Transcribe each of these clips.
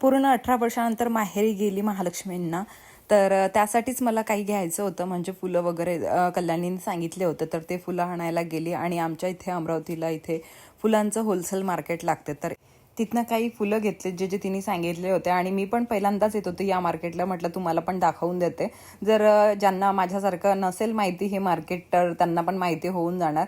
पूर्ण अठरा वर्षानंतर माहेरी गेली महालक्ष्मींना. तर त्यासाठीच मला काही घ्यायचं होतं. म्हणजे फुलं वगैरे अ, कल्याणीने सांगितले होते. तर ते फुलं आणायला गेली आणि आमच्या इथे अमरावतीला इथे फुलांचं होलसेल मार्केट लागते. तर तिथनं काही फुलं घेतले जे जे तिने सांगितले होते. आणि मी पण पहिल्यांदाच येत होते या मार्केटला म्हटलं तुम्हाला पण दाखवून देते. जर ज्यांना माझ्यासारखं नसेल माहिती हे मार्केट तर त्यांना पण माहिती होऊन जाणार.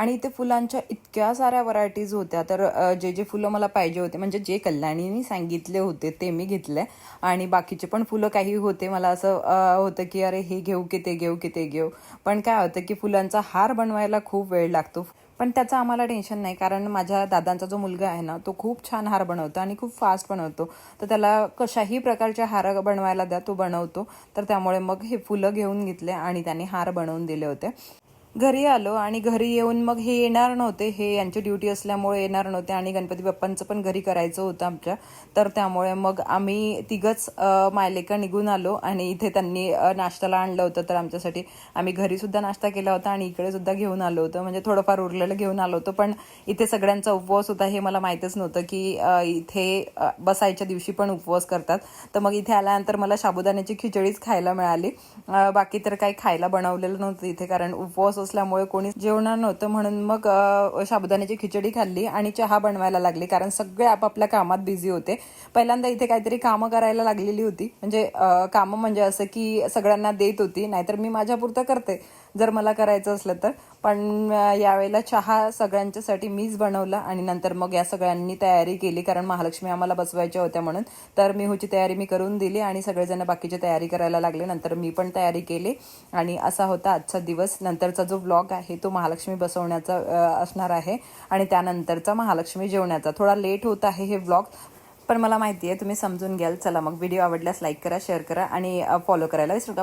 आणि इथे फुलांच्या इतक्या साऱ्या व्हरायटीज होत्या. तर जे जे फुलं मला पाहिजे होते म्हणजे जे कल्याणीने सांगितले होते ते मी घेतले. आणि बाकीचे पण फुलं काही होते मला असं होतं की अरे हे घेऊ की ते घेऊ की ते घेऊ. पण काय होतं की फुलांचा हार बनवायला खूप वेळ लागतो. पण त्याचं आम्हाला टेन्शन नाही कारण माझ्या दादांचा जो मुलगा आहे ना तो खूप छान हार बनवतो आणि खूप फास्ट बनवतो. तर त्याला कशाही प्रकारचे हार बनवायला द्या तो बनवतो. तर त्यामुळे मग हे फुलं घेऊन घेतले आणि त्याने हार बनवून दिले होते. घरी आलो आणि घरी येऊन मग हे येणार नव्हते. हे यांची ड्युटी असल्यामुळे येणार नव्हते आणि गणपती बाप्पांचं पण घरी करायचं होतं आमच्या. तर त्यामुळे मग आम्ही तिघंच मायलेका निघून आलो आणि इथे त्यांनी नाश्त्याला आणलं होतं. तर आमच्यासाठी आम्ही घरी सुद्धा नाश्ता केला होता आणि इकडे सुद्धा घेऊन आलो होतं. म्हणजे थोडंफार उरलेलं घेऊन आलो होतो. पण इथे सगळ्यांचा उपवास होता हे मला माहीतच नव्हतं की इथे बसायच्या दिवशी पण उपवास करतात. तर मग इथे आल्यानंतर मला साबुदाण्याची खिचडीच खायला मिळाली. बाकी तर काही खायला बनवलेलं नव्हतं इथे कारण उपवास असल्यामुळे कोणी जेवणार नव्हतं म्हणून मग अ, साबुदाण्याची खिचडी खाल्ली आणि चहा बनवायला लागली. कारण सगळे आपापल्या कामात बिझी होते. पहिल्यांदा इथे काहीतरी कामं करायला लागलेली होती. म्हणजे कामं म्हणजे असं की सगळ्यांना देत होती. नाहीतर मी माझ्यापुरतं करते. जर मला करायचं असलं तर. पण यावेळेला चहा सगळ्यांच्यासाठी मीच बनवला आणि नंतर मग या सगळ्यांनी तयारी केली. कारण महालक्ष्मी आम्हाला बसवायच्या होत्या म्हणून. तर मिहूची तयारी मी करून दिली आणि सगळेजण बाकीची तयारी करायला लागले. नंतर मी पण तयारी केली. आणि असा होता आजचा दिवस. नंतरचा जो व्लॉग आहे तो महालक्ष्मी बसवण्याचा असणार आहे. आणि त्यानंतरचा महालक्ष्मी जेवण्याचा. थोडा लेट होत आहे हे व्लॉग पण मला माहिती आहे तुम्ही समजून घ्याल. चला मग व्हिडिओ आवडल्यास लाईक करा शेअर करा आणि फॉलो करायला विसरू नका